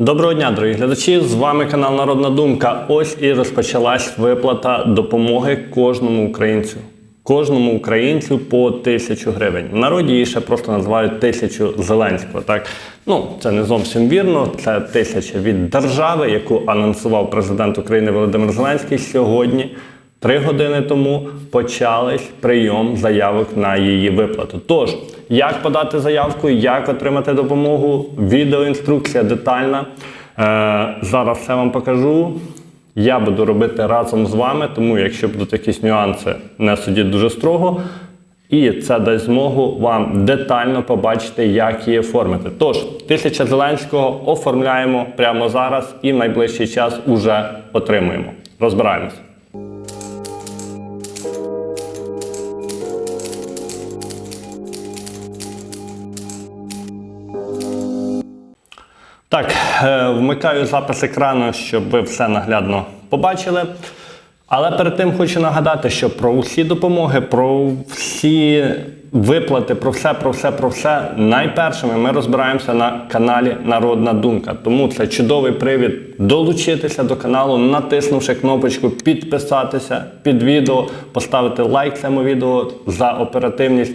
Доброго дня, дорогі глядачі! З вами канал Народна Думка. Ось і розпочалась виплата допомоги кожному українцю. Кожному українцю по тисячу гривень. В народі її ще просто називають тисячу Зеленського. Так ну це не зовсім вірно. Це тисяча від держави, яку анонсував президент України Володимир Зеленський сьогодні. Три години тому почались прийом заявок на її виплату. Тож, як подати заявку, як отримати допомогу, відеоінструкція детальна. Е, зараз все вам покажу. Я буду робити разом з вами, тому якщо будуть якісь нюанси, не судіть дуже строго. І це дасть змогу вам детально побачити, як її оформити. Тож, тисяча Зеленського оформляємо прямо зараз і в найближчий час уже отримуємо. Розбираємось. Вмикаю запис екрану, щоб ви все наглядно побачили. Але перед тим хочу нагадати, що про усі допомоги, про всі виплати, про все, про все, про все найпершими ми розбираємося на каналі Народна Думка. Тому це чудовий привід долучитися до каналу, натиснувши кнопочку підписатися під відео, поставити лайк цьому відео за оперативність.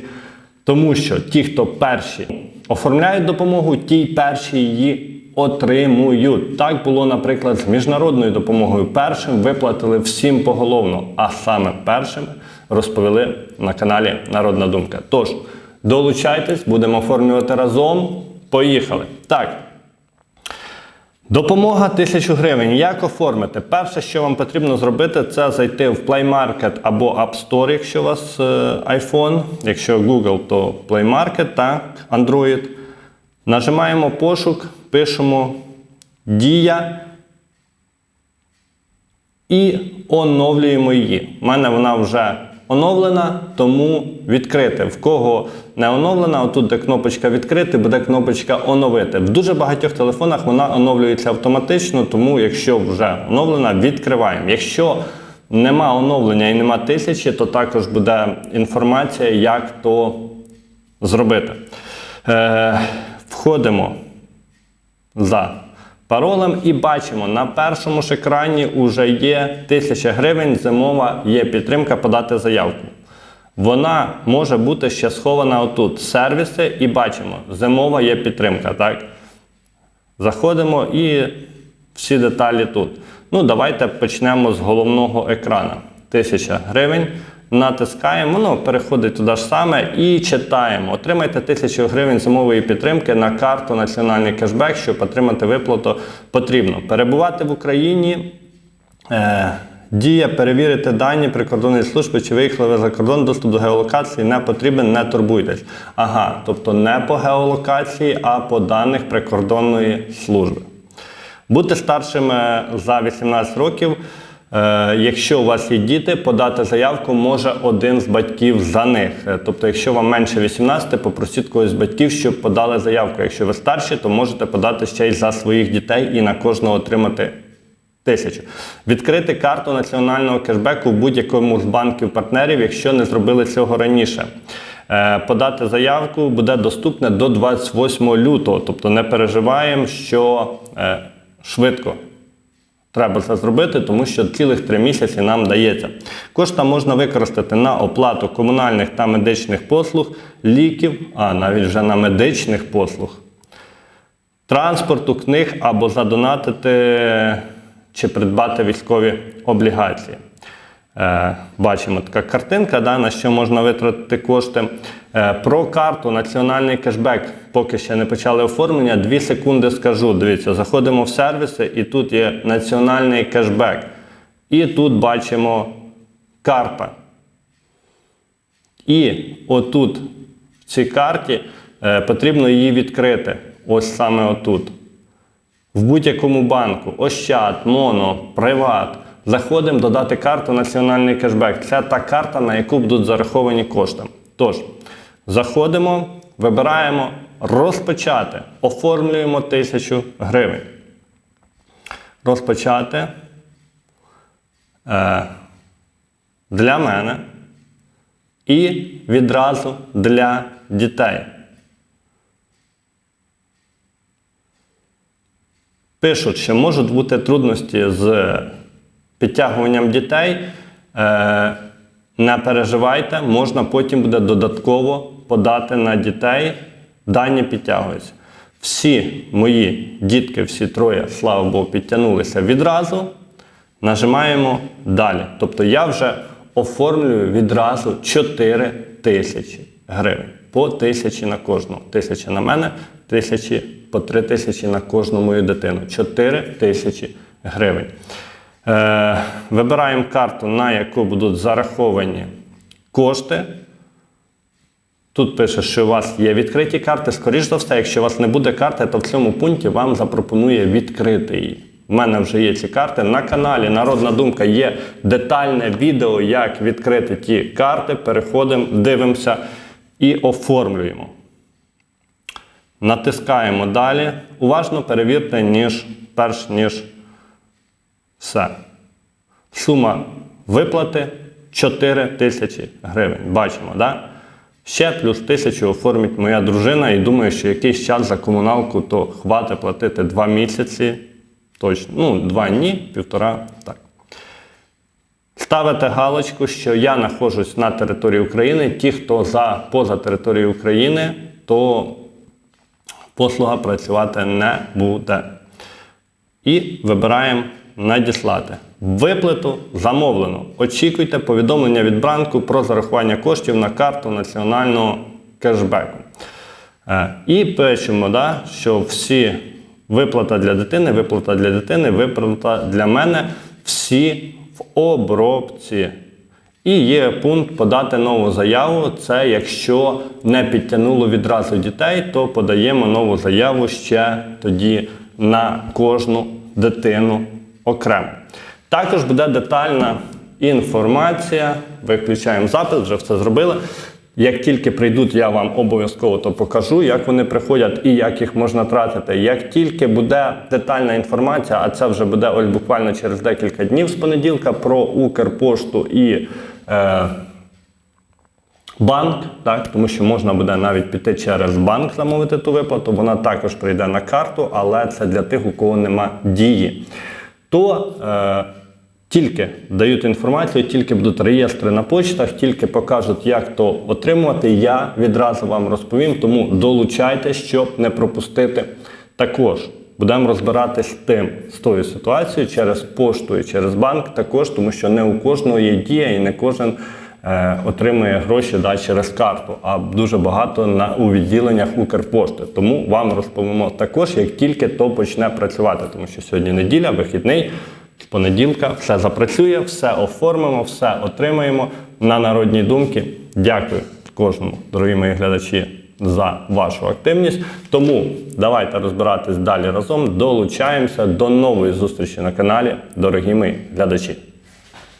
Тому що ті, хто перші оформляють допомогу, ті перші її отримують. Так було, наприклад, з міжнародною допомогою. Першим виплатили всім поголовно, а саме першим розповіли на каналі Народна Думка. Тож, долучайтесь, будемо оформлювати разом. Поїхали. Так. Допомога 1000 гривень. Як оформити? Перше, що вам потрібно зробити, це зайти в Play Market або App Store, якщо у вас е, iPhone. Якщо Google, то Play Market, так, Android. Нажимаємо пошук, пишемо Дія і оновлюємо її. У мене вона вже оновлена, тому відкрити. В кого не оновлена, отут де кнопочка відкрити, буде кнопочка оновити. В дуже багатьох телефонах вона оновлюється автоматично, тому якщо вже оновлена, відкриваємо. Якщо нема оновлення і нема тисячі, то також буде інформація, як то зробити. Е, входимо за паролем і бачимо, на першому ж екрані вже є 1000 гривень, зимова є підтримка подати заявку. Вона може бути ще схована отут. Сервіси і бачимо, зимова є підтримка. так? Заходимо і всі деталі тут. Ну, давайте почнемо з головного екрана. 1000 гривень. Натискаємо, воно переходить туди ж саме і читаємо. Отримайте 1000 гривень зимової підтримки на карту Національний кешбек, щоб отримати виплату потрібно. Перебувати в Україні. Е, Дія перевірити дані прикордонної служби, чи виїхали ви за кордон, доступ до геолокації не потрібен, не турбуйтесь. Ага, тобто не по геолокації, а по даних прикордонної служби. Бути старшими за 18 років. Е, Якщо у вас є діти, подати заявку може один з батьків за них. Е, Тобто, якщо вам менше 18, попросіть когось з батьків, щоб подали заявку. Якщо ви старші, то можете подати ще й за своїх дітей і на кожного отримати тисячу. Відкрити карту національного кешбеку в будь-якому з банків-партнерів, якщо не зробили цього раніше. Е, Подати заявку буде доступне до 28 лютого, тобто не переживаємо, що швидко. Треба це зробити, тому що цілих три місяці нам дається. Кошти можна використати на оплату комунальних та медичних послуг, ліків, а навіть вже на медичних послуг, транспорту, книг або задонатити чи придбати військові облігації. Е, бачимо така картинка, да, на що можна витратити кошти. Е, про карту Національний кешбек. Поки ще не почали оформлення. Дві секунди скажу. Дивіться, заходимо в сервіси, і тут є національний кешбек. І тут бачимо карта. І отут, в цій карті, е, потрібно її відкрити. Ось саме отут. В будь-якому банку, Ощад, Моно, Приват. Заходимо додати карту Національний кешбек. Це та карта, на яку будуть зараховані кошти. Тож, заходимо, вибираємо розпочати. Оформлюємо 1000 гривень. Розпочати. Е, для мене і відразу для дітей. Пишуть, що можуть бути трудності з підтягуванням дітей. Е, не переживайте, можна потім буде додатково подати на дітей. Дані підтягуються. Всі мої дітки, всі троє, слава Богу, підтягнулися відразу. Нажимаємо далі. Тобто я вже оформлюю відразу 4 тисячі гривень. По тисячі на кожну. Тисяча на мене, тисячі по 3 тисячі на кожну мою дитину. 4 тисячі гривень. Е, вибираємо карту, на яку будуть зараховані кошти. Тут пише, що у вас є відкриті карти. Скоріш за все, якщо у вас не буде карти, то в цьому пункті вам запропонує відкрити її. У мене вже є ці карти. На каналі Народна Думка є детальне відео, як відкрити ті карти. Переходимо, дивимося і оформлюємо. Натискаємо далі. Уважно перевірте, ніж, перш ніж все. Сума виплати 4 тисячі гривень. Бачимо? Да? Ще плюс тисячу оформить моя дружина і думаю, що якийсь час за комуналку то хватить платити 2 місяці. Точно, ну, 2 ні, півтора. Так. Ставите галочку, що я знаходжусь на території України. Ті, хто за, поза територією України, то послуга працювати не буде. І вибираємо надіслати. Виплату замовлено. Очікуйте повідомлення від банку про зарахування коштів на карту національного кешбеку. Е, І пишемо, да, що всі виплата для дитини, виплата для дитини, виплата для мене, всі в обробці. І є пункт подати нову заяву. Це якщо не підтягнуло відразу дітей, то подаємо нову заяву ще тоді на кожну дитину окремо. Також буде детальна інформація. Виключаємо запис, вже все зробили. Як тільки прийдуть, я вам обов'язково то покажу, як вони приходять і як їх можна тратити. Як тільки буде детальна інформація, а це вже буде ось буквально через декілька днів з понеділка про Укрпошту і е, банк, так, тому що можна буде навіть піти через банк замовити ту виплату. Вона також прийде на карту, але це для тих, у кого нема дії. То е, тільки дають інформацію, тільки будуть реєстри на почтах, тільки покажуть, як то отримувати. Я відразу вам розповім, тому долучайтеся, щоб не пропустити. Також будемо розбиратись тим, з тою ситуацією через пошту і через банк, також, тому що не у кожного є дія і не кожен. Е, Отримує гроші да, через карту, а дуже багато на у відділеннях Укрпошти. Тому вам розповімо також, як тільки то почне працювати, тому що сьогодні неділя, вихідний. З понеділка все запрацює, все оформимо, все отримаємо на народні думки. Дякую кожному, дорогі мої глядачі, за вашу активність. Тому давайте розбиратись далі разом. Долучаємося до нової зустрічі на каналі, дорогі мої глядачі.